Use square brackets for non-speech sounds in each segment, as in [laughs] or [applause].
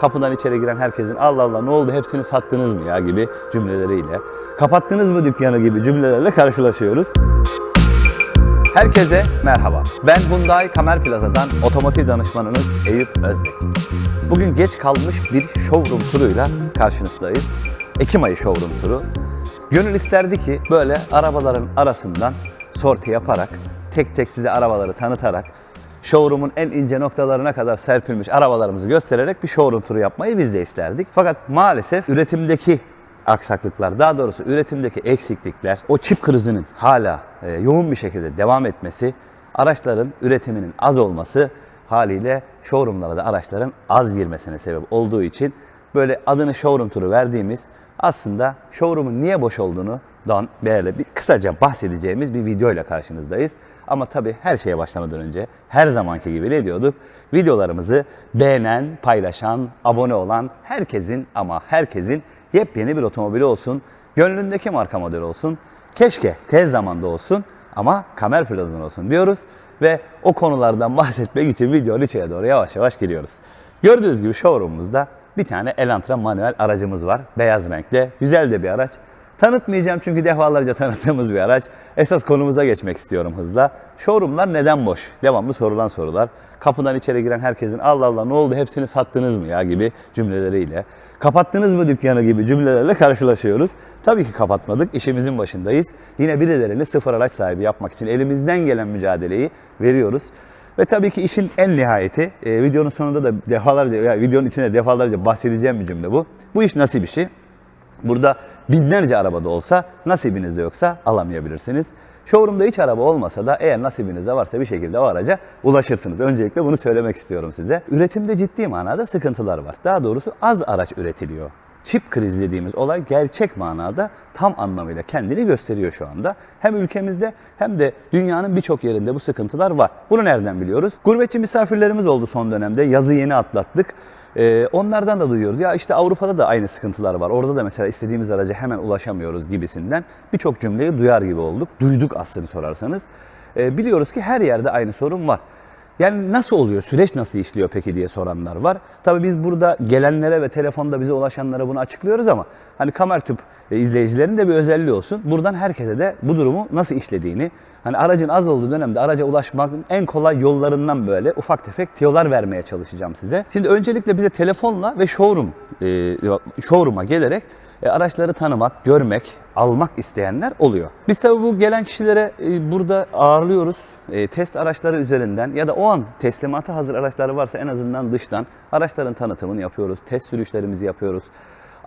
Kapıdan içeri giren herkesin Allah Allah ne oldu hepsini sattınız mı ya gibi cümleleriyle, kapattınız mı dükkanı gibi cümlelerle [laughs] karşılaşıyoruz. Herkese merhaba. Ben Hyundai Kamer Plaza'dan otomotiv danışmanınız Eyüp Özbek. Bugün geç kalmış bir showroom turuyla karşınızdayız. Ekim ayı showroom turu. Gönül isterdi ki böyle arabaların arasından sorti yaparak, tek tek size arabaları tanıtarak, showroom'un en ince noktalarına kadar serpilmiş arabalarımızı göstererek bir showroom turu yapmayı biz de isterdik. Fakat maalesef üretimdeki aksaklıklar, daha doğrusu üretimdeki eksiklikler, o çip krizinin hala e, yoğun bir şekilde devam etmesi, araçların üretiminin az olması haliyle showroomlara da araçların az girmesine sebep olduğu için böyle adını showroom turu verdiğimiz aslında showroom'un niye boş olduğunu dan böyle bir kısaca bahsedeceğimiz bir video ile karşınızdayız. Ama tabii her şeye başlamadan önce her zamanki gibi ne diyorduk? Videolarımızı beğenen, paylaşan, abone olan herkesin ama herkesin yepyeni bir otomobili olsun, gönlündeki marka model olsun, keşke tez zamanda olsun ama kamer plazın olsun diyoruz ve o konulardan bahsetmek için videonun içine doğru yavaş yavaş giriyoruz. Gördüğünüz gibi showroom'umuzda bir tane Elantra manuel aracımız var. Beyaz renkte. Güzel de bir araç. Tanıtmayacağım çünkü defalarca [laughs] tanıttığımız bir araç. Esas konumuza geçmek istiyorum hızla. Showroomlar neden boş? Devamlı sorulan sorular. Kapıdan içeri giren herkesin Allah Allah ne oldu hepsini sattınız mı ya gibi cümleleriyle. Kapattınız mı dükkanı gibi cümlelerle [laughs] karşılaşıyoruz. Tabii ki kapatmadık. işimizin başındayız. Yine birilerini sıfır araç sahibi yapmak için elimizden gelen mücadeleyi veriyoruz. Ve tabii ki işin en nihayeti, e, videonun sonunda da defalarca, ya videonun içinde defalarca bahsedeceğim bir cümle bu. Bu iş nasip işi. Burada binlerce arabada olsa, nasibinizde yoksa alamayabilirsiniz. Showroom'da hiç araba olmasa da eğer nasibinizde varsa bir şekilde o araca ulaşırsınız. Öncelikle bunu söylemek istiyorum size. Üretimde ciddi manada sıkıntılar var. Daha doğrusu az araç üretiliyor. Çip krizi dediğimiz olay gerçek manada tam anlamıyla kendini gösteriyor şu anda. Hem ülkemizde hem de dünyanın birçok yerinde bu sıkıntılar var. Bunu nereden biliyoruz? Gurbetçi misafirlerimiz oldu son dönemde. Yazı yeni atlattık. Ee, onlardan da duyuyoruz. Ya işte Avrupa'da da aynı sıkıntılar var. Orada da mesela istediğimiz araca hemen ulaşamıyoruz gibisinden birçok cümleyi duyar gibi olduk. Duyduk aslını sorarsanız. Ee, biliyoruz ki her yerde aynı sorun var. Yani nasıl oluyor, süreç nasıl işliyor peki diye soranlar var. Tabii biz burada gelenlere ve telefonda bize ulaşanlara bunu açıklıyoruz ama hani Kamertüp e, izleyicilerin de bir özelliği olsun. Buradan herkese de bu durumu nasıl işlediğini, hani aracın az olduğu dönemde araca ulaşmanın en kolay yollarından böyle ufak tefek tiyolar vermeye çalışacağım size. Şimdi öncelikle bize telefonla ve showroom e, showroom'a gelerek e, araçları tanımak, görmek, almak isteyenler oluyor. Biz tabii bu gelen kişilere e, burada ağırlıyoruz. Test araçları üzerinden ya da o an teslimata hazır araçları varsa en azından dıştan araçların tanıtımını yapıyoruz. Test sürüşlerimizi yapıyoruz.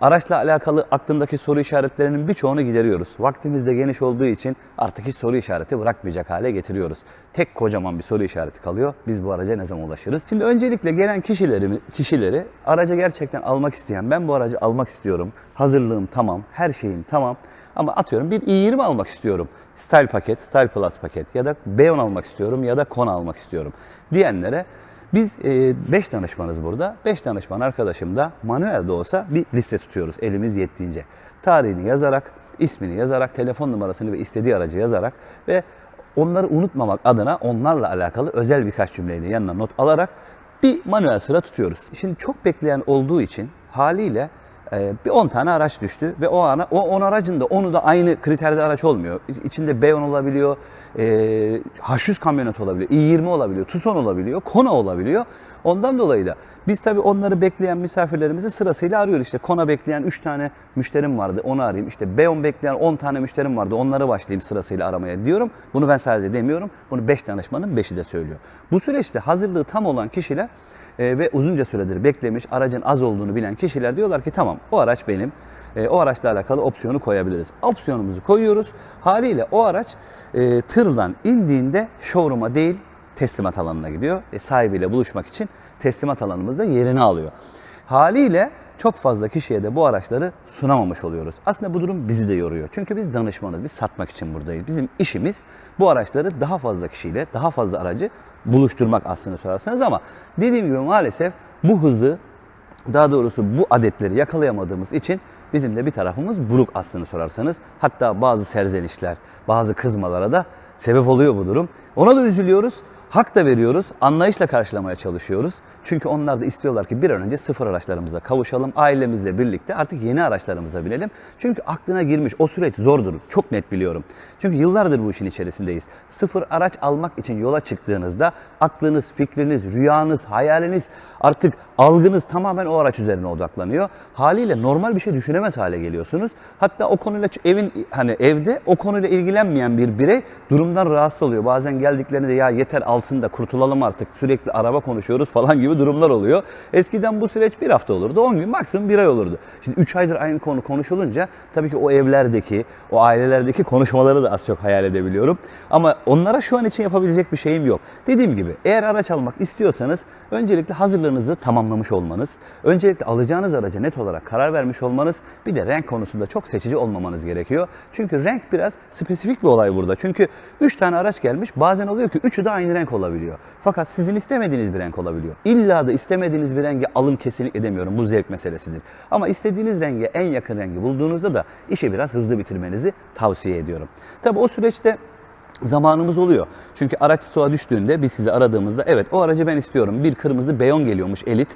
Araçla alakalı aklındaki soru işaretlerinin birçoğunu gideriyoruz. Vaktimiz de geniş olduğu için artık hiç soru işareti bırakmayacak hale getiriyoruz. Tek kocaman bir soru işareti kalıyor. Biz bu araca ne zaman ulaşırız? Şimdi öncelikle gelen kişileri, kişileri araca gerçekten almak isteyen, ben bu aracı almak istiyorum, hazırlığım tamam, her şeyim tamam. Ama atıyorum bir i20 almak istiyorum. Style paket, Style Plus paket ya da B10 almak istiyorum ya da Kona almak istiyorum diyenlere biz 5 danışmanız burada. 5 danışman arkadaşım da manuel de olsa bir liste tutuyoruz elimiz yettiğince. Tarihini yazarak, ismini yazarak, telefon numarasını ve istediği aracı yazarak ve onları unutmamak adına onlarla alakalı özel birkaç cümleyi de yanına not alarak bir manuel sıra tutuyoruz. Şimdi çok bekleyen olduğu için haliyle bir 10 tane araç düştü ve o ana o 10 aracın da onu da aynı kriterde araç olmuyor. İçinde B10 olabiliyor, e, H100 kamyonet olabiliyor, i20 olabiliyor, Tucson olabiliyor, Kona olabiliyor. Ondan dolayı da biz tabii onları bekleyen misafirlerimizi sırasıyla arıyoruz. İşte Kona bekleyen 3 tane müşterim vardı, onu arayayım. İşte B10 bekleyen 10 tane müşterim vardı, onları başlayayım sırasıyla aramaya diyorum. Bunu ben sadece demiyorum, bunu 5 danışmanın 5'i de söylüyor. Bu süreçte hazırlığı tam olan kişiler e, ve uzunca süredir beklemiş, aracın az olduğunu bilen kişiler diyorlar ki tamam o araç benim. E, o araçla alakalı opsiyonu koyabiliriz. Opsiyonumuzu koyuyoruz. Haliyle o araç e, tırdan indiğinde showroom'a değil teslimat alanına gidiyor. E, sahibiyle buluşmak için teslimat alanımızda yerini alıyor. Haliyle çok fazla kişiye de bu araçları sunamamış oluyoruz. Aslında bu durum bizi de yoruyor. Çünkü biz danışmanız, biz satmak için buradayız. Bizim işimiz bu araçları daha fazla kişiyle, daha fazla aracı buluşturmak aslında sorarsanız ama dediğim gibi maalesef bu hızı daha doğrusu bu adetleri yakalayamadığımız için bizim de bir tarafımız buruk aslını sorarsanız. Hatta bazı serzenişler, bazı kızmalara da sebep oluyor bu durum. Ona da üzülüyoruz Hak da veriyoruz, anlayışla karşılamaya çalışıyoruz. Çünkü onlar da istiyorlar ki bir an önce sıfır araçlarımıza kavuşalım, ailemizle birlikte artık yeni araçlarımıza binelim. Çünkü aklına girmiş o süreç zordur, çok net biliyorum. Çünkü yıllardır bu işin içerisindeyiz. Sıfır araç almak için yola çıktığınızda aklınız, fikriniz, rüyanız, hayaliniz, artık algınız tamamen o araç üzerine odaklanıyor. Haliyle normal bir şey düşünemez hale geliyorsunuz. Hatta o konuyla evin hani evde o konuyla ilgilenmeyen bir birey durumdan rahatsız oluyor. Bazen geldiklerinde ya yeter alsın da kurtulalım artık sürekli araba konuşuyoruz falan gibi durumlar oluyor. Eskiden bu süreç bir hafta olurdu, 10 gün maksimum bir ay olurdu. Şimdi 3 aydır aynı konu konuşulunca tabii ki o evlerdeki, o ailelerdeki konuşmaları da az çok hayal edebiliyorum. Ama onlara şu an için yapabilecek bir şeyim yok. Dediğim gibi eğer araç almak istiyorsanız öncelikle hazırlığınızı tamamlamış olmanız, öncelikle alacağınız araca net olarak karar vermiş olmanız, bir de renk konusunda çok seçici olmamanız gerekiyor. Çünkü renk biraz spesifik bir olay burada. Çünkü 3 tane araç gelmiş, bazen oluyor ki üçü de aynı renk olabiliyor. Fakat sizin istemediğiniz bir renk olabiliyor. İlla da istemediğiniz bir rengi alın kesinlikle demiyorum. Bu zevk meselesidir. Ama istediğiniz renge en yakın rengi bulduğunuzda da işi biraz hızlı bitirmenizi tavsiye ediyorum. Tabi o süreçte zamanımız oluyor. Çünkü araç stoğa düştüğünde biz sizi aradığımızda evet o aracı ben istiyorum. Bir kırmızı beyon geliyormuş elit.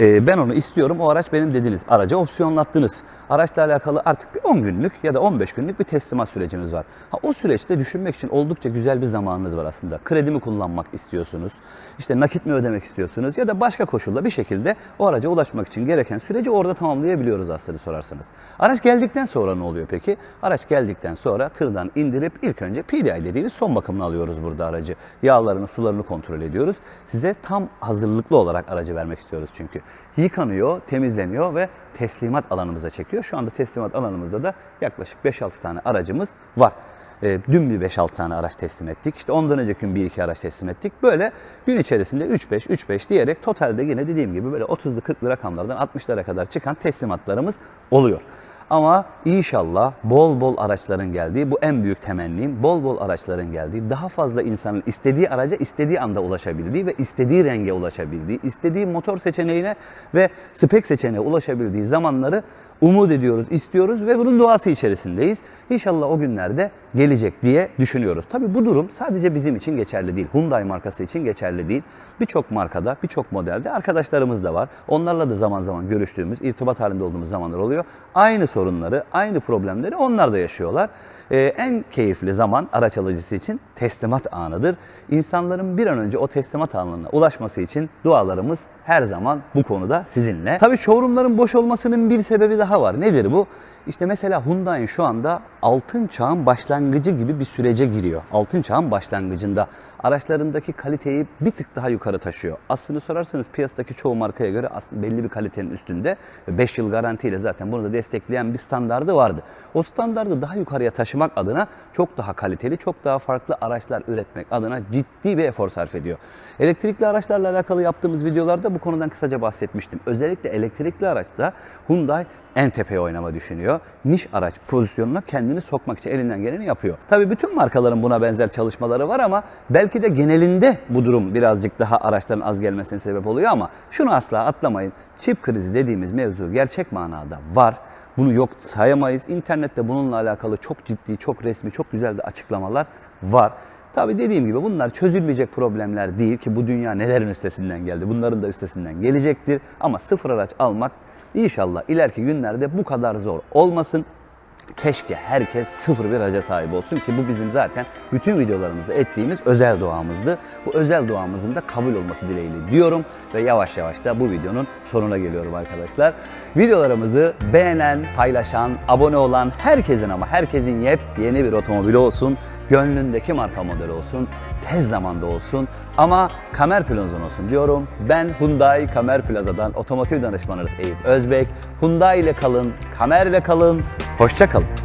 Ee, ben onu istiyorum. O araç benim dediniz. Araca opsiyonlattınız. Araçla alakalı artık bir 10 günlük ya da 15 günlük bir teslimat sürecimiz var. Ha, o süreçte düşünmek için oldukça güzel bir zamanınız var aslında. Kredi mi kullanmak istiyorsunuz? İşte nakit mi ödemek istiyorsunuz? Ya da başka koşulla bir şekilde o araca ulaşmak için gereken süreci orada tamamlayabiliyoruz aslında sorarsanız. Araç geldikten sonra ne oluyor peki? Araç geldikten sonra tırdan indirip ilk önce PDI dediğimiz son bakımını alıyoruz burada aracı. Yağlarını, sularını kontrol ediyoruz. Size tam hazırlıklı olarak aracı vermek istiyoruz çünkü. Yıkanıyor, temizleniyor ve teslimat alanımıza çekiyor. Şu anda teslimat alanımızda da yaklaşık 5-6 tane aracımız var. E, dün bir 5-6 tane araç teslim ettik. İşte ondan önceki gün 1-2 araç teslim ettik. Böyle gün içerisinde 3-5, 3-5 diyerek totalde yine dediğim gibi böyle 30'lu 40'lı rakamlardan 60'lara kadar çıkan teslimatlarımız oluyor. Ama inşallah bol bol araçların geldiği, bu en büyük temennim, bol bol araçların geldiği, daha fazla insanın istediği araca istediği anda ulaşabildiği ve istediği renge ulaşabildiği, istediği motor seçeneğine ve spek seçeneğine ulaşabildiği zamanları umut ediyoruz, istiyoruz ve bunun duası içerisindeyiz. İnşallah o günlerde gelecek diye düşünüyoruz. Tabi bu durum sadece bizim için geçerli değil. Hyundai markası için geçerli değil. Birçok markada, birçok modelde arkadaşlarımız da var. Onlarla da zaman zaman görüştüğümüz, irtibat halinde olduğumuz zamanlar oluyor. Aynı sorunları, aynı problemleri onlar da yaşıyorlar. Ee, en keyifli zaman araç alıcısı için teslimat anıdır. İnsanların bir an önce o teslimat anına ulaşması için dualarımız her zaman bu konuda sizinle. Tabii showroomların boş olmasının bir sebebi daha var. Nedir bu? İşte mesela Hyundai şu anda altın çağın başlangıcı gibi bir sürece giriyor. Altın çağın başlangıcında araçlarındaki kaliteyi bir tık daha yukarı taşıyor. Aslını sorarsanız piyasadaki çoğu markaya göre belli bir kalitenin üstünde ve 5 yıl garantiyle zaten bunu da destekleyen bir standardı vardı. O standardı daha yukarıya taşımak adına çok daha kaliteli, çok daha farklı araçlar üretmek adına ciddi bir efor sarf ediyor. Elektrikli araçlarla alakalı yaptığımız videolarda bu konudan kısaca bahsetmiştim. Özellikle elektrikli araçta Hyundai en tepeye oynama düşünüyor. Niş araç pozisyonuna kendini sokmak için elinden geleni yapıyor. Tabii bütün markaların buna benzer çalışmaları var ama belki de genelinde bu durum birazcık daha araçların az gelmesine sebep oluyor ama şunu asla atlamayın. Çip krizi dediğimiz mevzu gerçek manada var. Bunu yok sayamayız. İnternette bununla alakalı çok ciddi, çok resmi, çok güzel de açıklamalar var. Tabii dediğim gibi bunlar çözülmeyecek problemler değil ki bu dünya nelerin üstesinden geldi. Bunların da üstesinden gelecektir. Ama sıfır araç almak inşallah ileriki günlerde bu kadar zor olmasın. Keşke herkes sıfır bir araca sahip olsun ki bu bizim zaten bütün videolarımızda ettiğimiz özel duamızdı. Bu özel duamızın da kabul olması dileğiyle diyorum ve yavaş yavaş da bu videonun sonuna geliyorum arkadaşlar. Videolarımızı beğenen, paylaşan, abone olan herkesin ama herkesin yepyeni bir otomobili olsun, gönlündeki marka model olsun, tez zamanda olsun ama Kamer Plaza'dan olsun diyorum. Ben Hyundai Kamer Plaza'dan otomotiv danışmanınız Eyüp Özbek. Hyundai ile kalın, Kamer ile kalın, hoşça kalın.